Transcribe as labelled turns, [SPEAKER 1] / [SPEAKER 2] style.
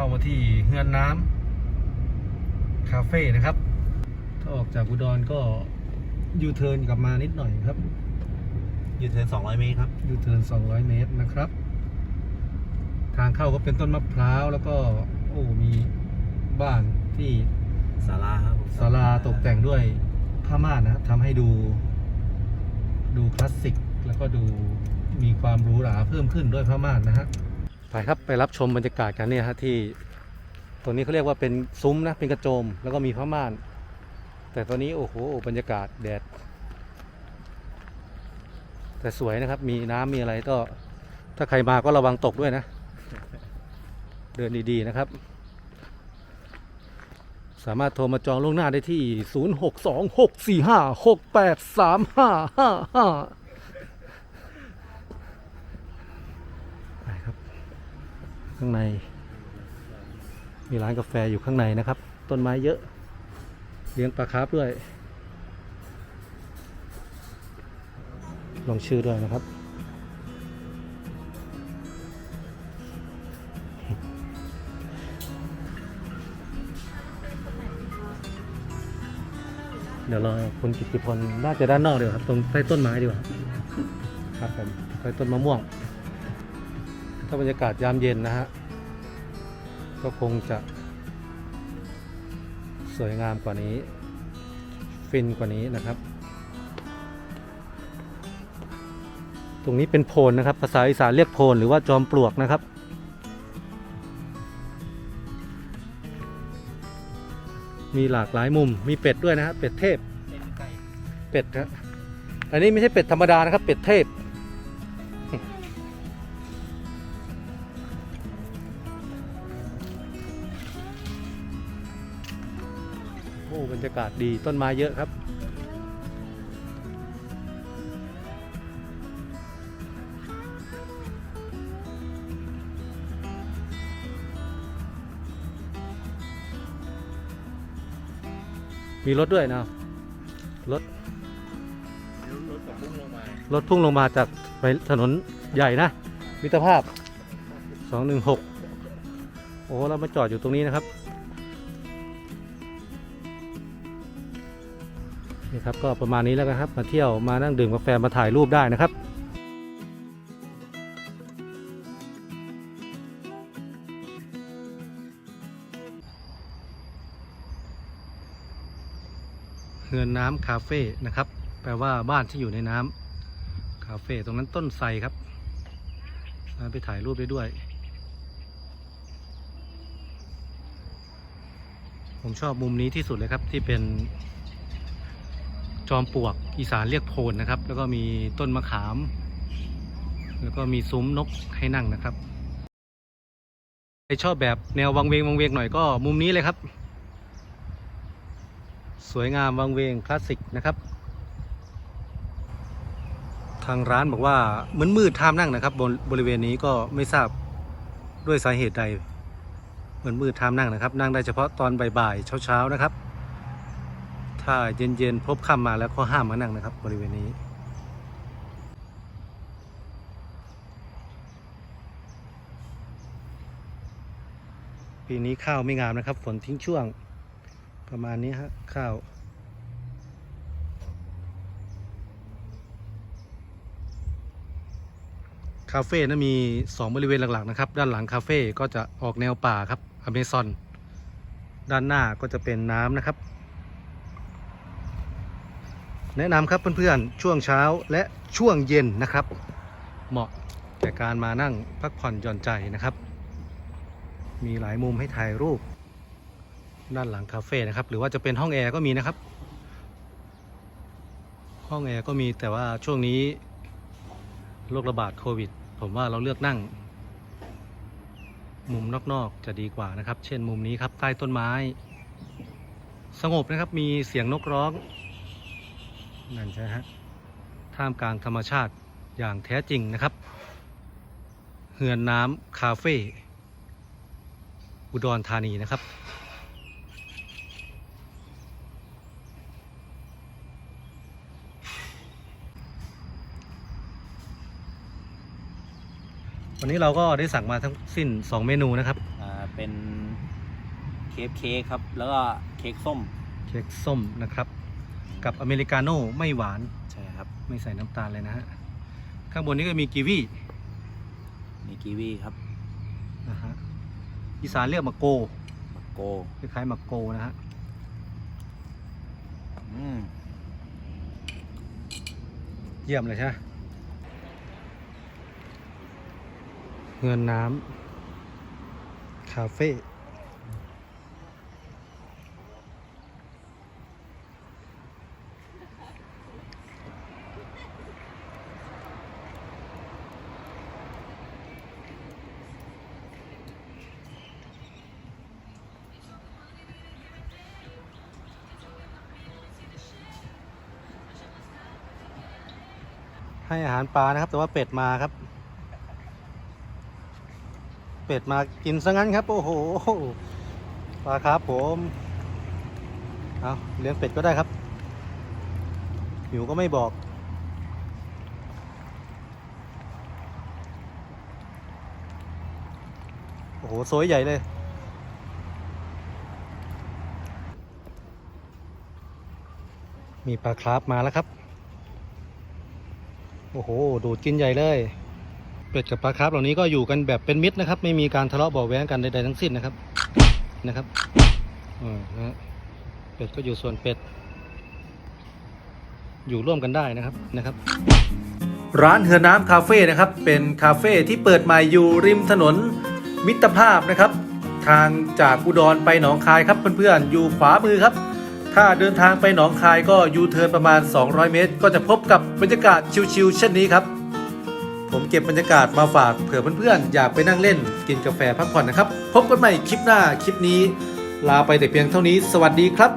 [SPEAKER 1] เข้ามาที่เฮือนน้ำคาเฟ่นะครับ ถ้าออกจากอุดรก็ยูเทิร์นกลับมานิดหน่อยครับ
[SPEAKER 2] ยูเทิร์น200เมตรครับ
[SPEAKER 1] ยูเทิร์น200เมตรนะครับ ทางเข้าก็เป็นต้นมะพร้าวแล้วก็โอ้มีบ้านที่
[SPEAKER 2] ศาลาครับผม
[SPEAKER 1] ศาลาตกแต่งด้วยผ้าม่านนะครับทำให้ดู ดูคลาสสิก แล้วก็ดูมีความหรูหราเพิ่มขึ้นด้วยผ้าม่านนะฮะ ไปครับไปรับชมบรรยากาศกันเนี่ยฮะที่ตัวนี้เขาเรียกว่าเป็นซุ้มนะเป็นกระโจมแล้วก็มีผ้าม่าน แต่ตัวนี้โอ้โหบรรยากาศแดด แต่สวยนะครับมีน้ำมีอะไรก็ ถ้าใครมาก็ระวังตกด้วยนะ เดินดีๆนะครับ สามารถโทรมาจองล่วงหน้าได้ที่ 062645683555ไปครับ ข้างใน มีร้านกาแฟอยู่ข้างในนะครับ ต้นไม้เยอะเลี้ยงปลาคาร์ฟด้วย ลงชื่อด้วยนะครับ เดี๋ยวรอคุณกิติพลน่าจะด้านนอกเดี๋ยวครับ ตรงใต้ต้นไม้ดีกว่าครับผมใต้ต้นมะม่วง ถ้าบรรยากาศยามเย็นนะฮะ ก็คงจะ สวยงามกว่านี้ ฟินกว่านี้นะครับ ตรงนี้เป็นโพนนะครับ ภาษาอีสานเรียกโพนหรือว่าจอมปลวกนะครับมีหลากหลายมุม มีเป็ดด้วยนะฮะ เป็ดเทพ เป็ดนะอันนี้ไม่ใช่เป็ดธรรมดานะครับ เป็ดเทพ อ้บรรยากาศดีต้นไม้เยอะครับมีรถด้วยนะรถ
[SPEAKER 2] รถพุ่งลงมาร
[SPEAKER 1] ถพุ่งลงมาจากไปถนนใหญ่นะมิตรภาพ 216 โอ้เรามาจอดอยู่ตรงนี้นะครับ นี่ครับก็ประมาณนี้แล้วกันครับ มาเที่ยวมานั่งดื่มกาแฟมาถ่ายรูปได้นะครับเฮือนน้ำคาเฟ่นะครับ แปลว่าบ้านที่อยู่ในน้ำคาเฟ่ตรงนั้นต้นไทรครับมาไปถ่ายรูปได้ด้วย ผมชอบมุมนี้ที่สุดเลยครับที่เป็น จอมปลวกอีสานเรียกโพนนะครับ แล้วก็มีต้นมะขาม แล้วก็มีซุ้มนกให้นั่งนะครับใครชอบแบบแนววังเวงวังเวงหน่อยก็มุมนี้เลยครับ สวยงามวังเวงคลาสสิกนะครับ ทางร้านบอกว่ามืดมืดๆห้ามนั่งนะครับ บนบริเวณนี้ก็ไม่ทราบด้วยสาเหตุใดเหมือนมืดห้ามนั่งนะครับ นั่งได้เฉพาะตอนบ่ายๆเช้าๆนะครับ ถ้าเย็นๆพบค่ำมาแล้วก็ห้ามมานั่งนะครับ บริเวณนี้ปีนี้ข้าวไม่งามนะครับ ฝนทิ้งช่วง ประมาณนี้ฮะข้าวคาเฟ่นะมี 2 บริเวณหลัก ๆ นะครับ ด้านหลังคาเฟ่ก็จะออกแนวป่าครับอเมซอน ด้านหน้าก็จะเป็นน้ำนะครับ แนะนำครับเพื่อนๆ ช่วงเช้าและช่วงเย็นนะครับ เหมาะแก่การมานั่งพักผ่อนหย่อนใจนะครับ มีหลายมุมให้ถ่ายรูป ด้านหลังคาเฟ่นะครับ หรือว่าจะเป็นห้องแอร์ก็มีนะครับ ห้องแอร์ก็มีแต่ว่าช่วงนี้โรคระบาดโควิด ผมว่าเราเลือกนั่ง มุมนอกๆจะดีกว่านะครับ เช่นมุมนี้ครับใต้ต้นไม้ สงบนะครับมีเสียงนกร้อง นั่นใช่ฮะท่ามกลางธรรมชาติอย่างแท้จริงนะครับ เฮือนน้ำคาเฟ่อุดรธานีนะครับ วันนี้เราก็ได้สั่งมาทั้งสิ้น 2 เมนูนะครับ
[SPEAKER 2] ครับเป็นเค้กเค้กครับ แล้วก็เค้กส้ม
[SPEAKER 1] เค้กส้มนะครับ กับอเมริกาโน่ไม่หวาน
[SPEAKER 2] ใช่ครับ
[SPEAKER 1] ไม่ใส่น้ำตาลเลยนะฮะ ข้างบนนี้ก็มีกีวี
[SPEAKER 2] มีกีวีครับ
[SPEAKER 1] นะฮะอีสานเรียกมะโก
[SPEAKER 2] มักโก
[SPEAKER 1] คล้ายๆมะโกนะฮะ
[SPEAKER 2] อืม
[SPEAKER 1] เยี่ยมเลยใช่ไหมเงินน้ำคาเฟ่ ให้อาหารปลานะครับ แต่ว่าเป็ดมาครับ เป็ดมากินซะงั้นครับ โอ้โหปลาครับผมเอาเลี้ยงเป็ดก็ได้ครับหิวก็ไม่บอก โอ้โหสวยใหญ่เลยมีปลาคราฟมาแล้วครับ อ้โห ดูดกินใหญ่เลย เป็ดกับปลาคาร์ฟเหล่านี้ก็อยู่กันแบบเป็นมิตรนะครับ ไม่มีการทะเลาะเบาะแว้งกันใดๆทั้งสิ้นนะครับ นะครับเออนะฮะเป็ดก็อยู่ส่วนเป็ด อยู่ร่วมกันได้นะครับ นะครับ ร้านเฮือน้ำคาเฟ่นะครับ เป็นคาเฟ่ที่เปิดใหม่อยู่ริมถนนมิตรภาพนะครับ ทางจากอุดรไปหนองคายครับเพื่อนๆ อยู่ขวามือครับ ถ้าเดินทางไปหนองคายก็ยูเทิร์นประมาณ 200 เมตร ก็จะพบกับบรรยากาศชิลๆเช่นนี้ครับ ผมเก็บบรรยากาศมาฝากเผื่อเพื่อนๆ อยากไปนั่งเล่น กินกาแฟพักผ่อนนะครับ พบกันใหม่คลิปหน้าคลิปนี้ ลาไปแต่เพียงเท่านี้ สวัสดีครับ